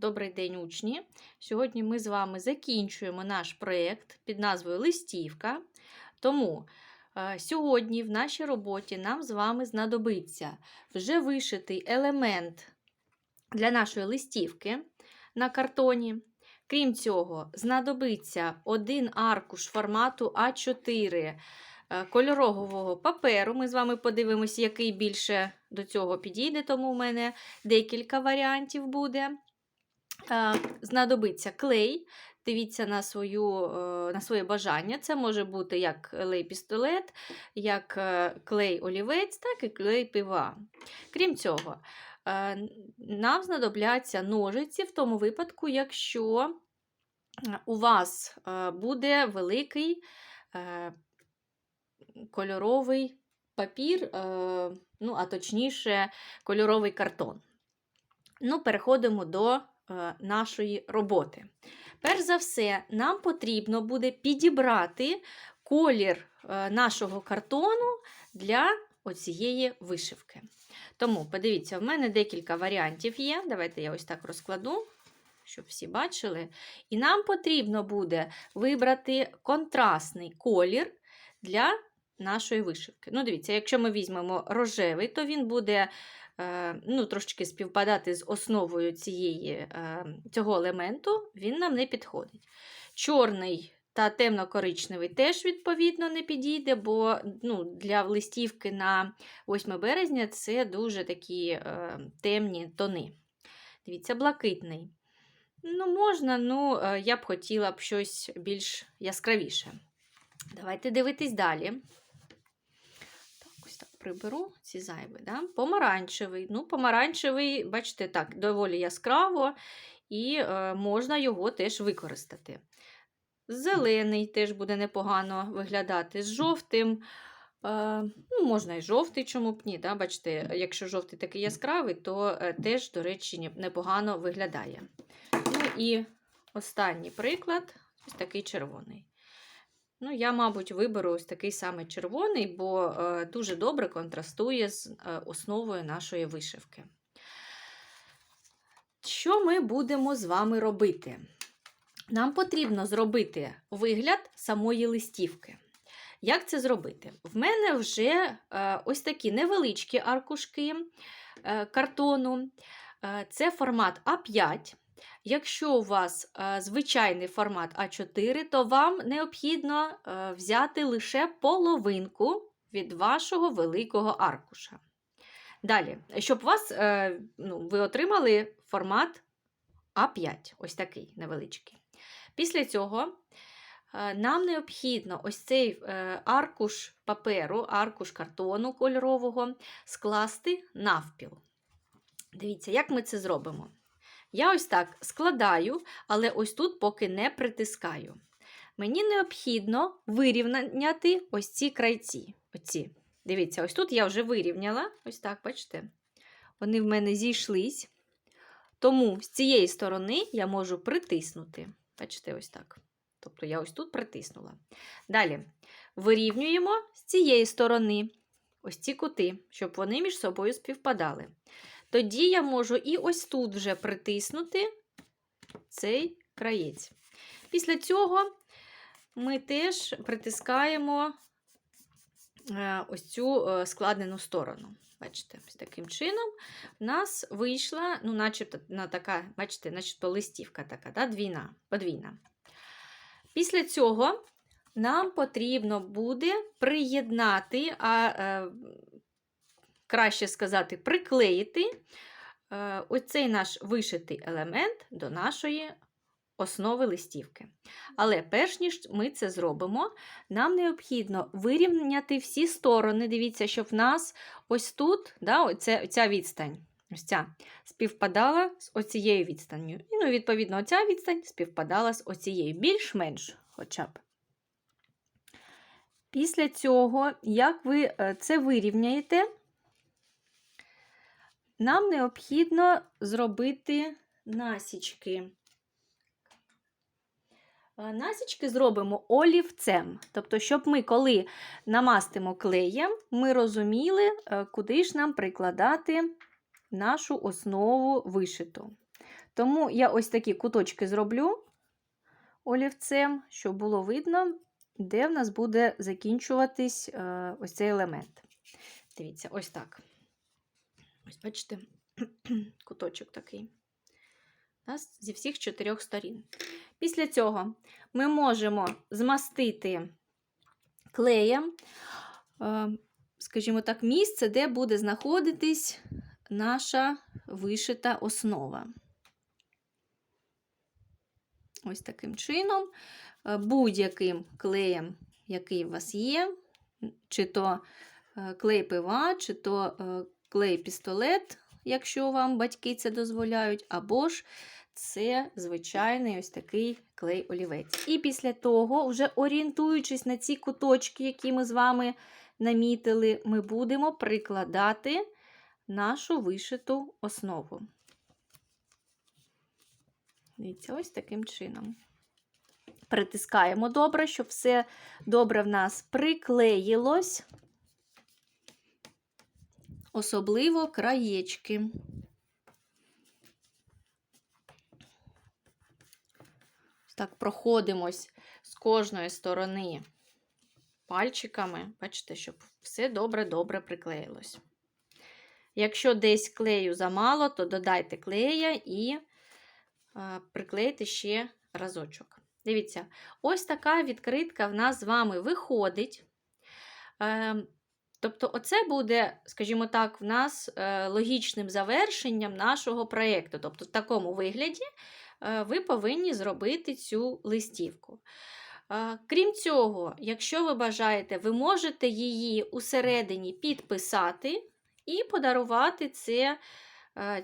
Добрий день, учні! Сьогодні ми з вами закінчуємо наш проєкт під назвою Листівка. Тому е, сьогодні в нашій роботі нам з вами знадобиться вже вишитий елемент для нашої листівки на картоні. Крім цього, знадобиться один аркуш формату А4 е, кольорового паперу. Ми з вами подивимося, який більше до цього підійде, тому в мене декілька варіантів буде. Е, Знадобиться клей. Дивіться на, свою, е, на своє бажання. Це може бути як клей-пістолет, як е, клей-олівець, так і клей пива. Крім цього, нам знадобляться ножиці в тому випадку, якщо у вас буде великий кольоровий папір, ну, а точніше, кольоровий картон. Ну, переходимо до нашої роботи. Перш за все, нам потрібно буде підібрати колір е, нашого картону для оцієї вишивки. Тому, подивіться, в мене декілька варіантів є. Давайте я ось так розкладу, щоб всі бачили. І нам потрібно буде вибрати контрастний колір для нашої вишивки. Ну, дивіться, якщо ми візьмемо рожевий, то він буде е, ну, трошки співпадати з основою цієї, е, цього елементу, він нам не підходить. Чорний та темно-коричневий теж, відповідно, не підійде, бо ну, для листівки на 8 березня це дуже такі е, темні тони. Дивіться, блакитний. Ну, можна, ну, е, я б хотіла б щось більш яскравіше. Давайте дивитись далі. Приберу ці зайві. Да? Помаранчевий. Ну, помаранчевий, бачите, так, доволі яскраво, і е, можна його теж використати. Зелений теж буде непогано виглядати з жовтим. Е, ну, Можна і жовтий, чому б ні. Да? Бачите, якщо жовтий такий яскравий, то е, теж, до речі, непогано виглядає. Ну і останній приклад ось такий червоний. Ну, я, мабуть, виберу ось такий саме червоний, бо е, дуже добре контрастує з е, основою нашої вишивки. Що ми будемо з вами робити? Нам потрібно зробити вигляд самої листівки. Як це зробити? В мене вже е, ось такі невеличкі аркушки картону. Це формат А5. Якщо у вас е, звичайний формат А4, то вам необхідно е, взяти лише половинку від вашого великого аркуша. Далі, щоб вас, е, ну, ви отримали формат А5, ось такий невеличкий. Після цього нам необхідно ось цей аркуш паперу, аркуш картону кольорового скласти навпіл. Дивіться, як ми це зробимо. Я ось так складаю, але ось тут поки не притискаю. Мені необхідно вирівняти ось ці крайці. Оці. Дивіться, ось тут я вже вирівняла. Ось так, бачите? Вони в мене зійшлись. Тому з цієї сторони я можу притиснути. Бачите, ось так. Тобто я ось тут притиснула. Далі вирівнюємо з цієї сторони ось ці кути, щоб вони між собою співпадали. Тоді я можу і ось тут вже притиснути цей краєць. Після цього ми теж притискаємо е, ось цю е, складену сторону. Бачите, ось таким чином в нас вийшла, ну, начебто, на така, бачите, начебто листівка така, да, двійна, подвійна. Після цього нам потрібно буде приєднати, а е, краще сказати, приклеїти е, оцей наш вишитий елемент до нашої основи листівки. Але перш ніж ми це зробимо, нам необхідно вирівняти всі сторони. Дивіться, щоб в нас ось тут, да, оця, ця відстань. Ось ця співпадала з оцією відстанню. І, ну, відповідно, оця відстань співпадала з оцією, більш-менш хоча б. Після цього, як ви е, це вирівняєте, нам необхідно зробити насічки. Е, Насічки зробимо олівцем. Тобто, щоб ми, коли намастимо клеєм, ми розуміли, е, куди ж нам прикладати нашу основу вишиту. Тому я ось такі куточки зроблю олівцем, щоб було видно, де в нас буде закінчуватись е, ось цей елемент. Дивіться, ось так. Ось бачите, куточок такий. Нас зі всіх чотирьох сторін. Після цього ми можемо змастити клеєм, е, скажімо так, місце, де буде знаходитись наша вишита основа. Ось таким чином, Е, будь-яким клеєм, який у вас є, чи то е, клей пива, чи то е, клей пістолет, якщо вам батьки це дозволяють, або ж це звичайний ось такий клей олівець. І після того, вже орієнтуючись на ці куточки, які ми з вами намітили, ми будемо прикладати нашу вишиту основу. Дивіться, ось таким чином. Притискаємо добре, щоб все добре в нас приклеїлось, особливо краєчки. Так, проходимось з кожної сторони пальчиками, бачите, щоб все добре-добре приклеїлось. Якщо десь клею замало, то додайте клея і а, приклейте ще разочок. Дивіться, ось така відкритка в нас з вами виходить. Тобто, оце буде, скажімо так, в нас е, логічним завершенням нашого проєкту. Тобто, в такому вигляді е, ви повинні зробити цю листівку. Е, крім цього, якщо ви бажаєте, ви можете її усередині підписати і подарувати це,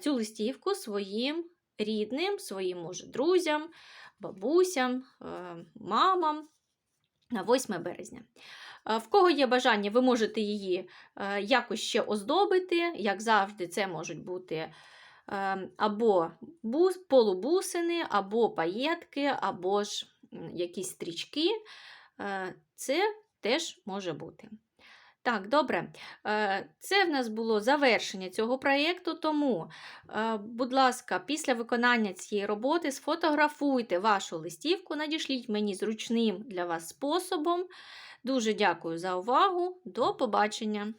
цю листівку своїм рідним, своїм може, друзям, бабусям, мамам на 8 березня. Е, В кого є бажання, ви можете її е, якось ще оздобити. Як завжди, це можуть бути е, або бус, полубусини, або паєтки, або ж якісь стрічки. Е, Це теж може бути. Так, добре. Це в нас було завершення цього проєкту, тому, будь ласка, після виконання цієї роботи сфотографуйте вашу листівку, надішліть мені зручним для вас способом. Дуже дякую за увагу. До побачення!